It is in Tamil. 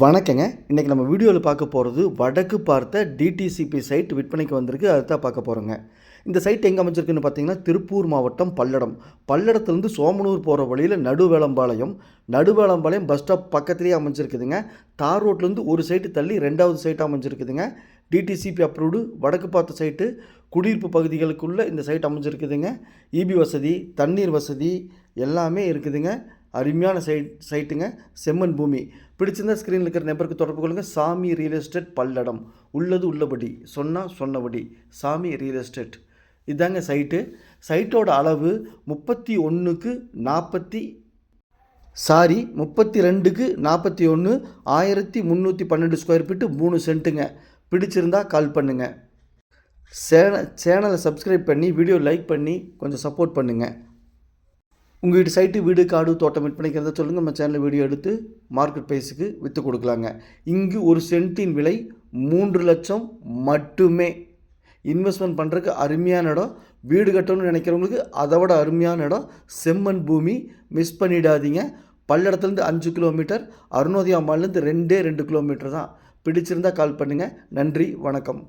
வணக்கங்க. இன்றைக்கி நம்ம வீடியோவில் பார்க்க போகிறது வடக்கு பார்த்த டிடிசிபி சைட் விற்பனைக்கு வந்திருக்கு. அதை தான் பார்க்க போகிறோங்க இந்த சைட் எங்கே அமைஞ்சிருக்குன்னு பார்த்தீங்கன்னா திருப்பூர் மாவட்டம் பல்லடம். பல்லடத்துலேருந்து சோமனூர் போகிற வழியில் நடுவேளம்பாளையம். நடுவேளம்பாளையம் பஸ் ஸ்டாப் பக்கத்துலேயே அமைஞ்சிருக்குதுங்க. தார் ரோட்லேருந்து ஒரு சைட்டு தள்ளி ரெண்டாவது சைட்டாக அமைஞ்சிருக்குதுங்க. டிடிசிபி அப்ரூவ்டு வடக்கு பார்த்த சைட்டு குடியிருப்பு பகுதிகளுக்குள்ளே இந்த சைட் அமைஞ்சிருக்குதுங்க. இபி வசதி தண்ணீர் வசதி எல்லாமே இருக்குதுங்க. அருமையான சைட் சைட்டுங்க. செம்மண் பூமி. பிடிச்சிருந்தா ஸ்க்ரீனில் இருக்கிற நம்பருக்கு தொடர்பு கொள்ளுங்கள் சாமி ரியல் எஸ்டேட் பல்லடம். உள்ளது உள்ளபடி. சொன்னால் சொன்னபடி. சாமி ரியல் எஸ்டேட் இதாங்க சைட்டு. சைட்டோட அளவு முப்பத்தி ஒன்றுக்கு நாற்பத்தி சாரி முப்பத்தி ரெண்டுக்கு நாற்பத்தி ஒன்று ஆயிரத்தி முந்நூற்றி பன்னெண்டு ஸ்கொயர் ஃபீட்டு மூணு சென்ட்டுங்க பிடிச்சிருந்தா கால் பண்ணுங்கள் சேன சேனலை சப்ஸ்கிரைப் பண்ணி வீடியோ லைக் பண்ணி கொஞ்சம் சப்போர்ட் பண்ணுங்கள் உங்கள் வீட்டு சைட்டு வீடு காடு தோட்டம் விற்பனைக்கு இருந்தால் சொல்லுங்கள் நம்ம சேனலில் வீடியோ எடுத்து மார்க்கெட் ப்ரைஸுக்கு விற்று கொடுக்கலாங்க. இங்கு ஒரு சென்ட்டின் விலை மூன்று லட்சம் மட்டுமே. இன்வெஸ்ட்மெண்ட் பண்ணுறதுக்கு அருமையான இடம். வீடு கட்டணும்னு நினைக்கிறவங்களுக்கு அதை விட அருமையான இடம். செம்மண் பூமி மிஸ் பண்ணிடாதீங்க. பல்லடத்துலேருந்து அஞ்சு கிலோமீட்டர் அருணோதய அம்மாலேருந்து ரெண்டே ரெண்டு கிலோமீட்டர் தான். பிடிச்சிருந்தால் கால் பண்ணுங்கள் நன்றி வணக்கம்.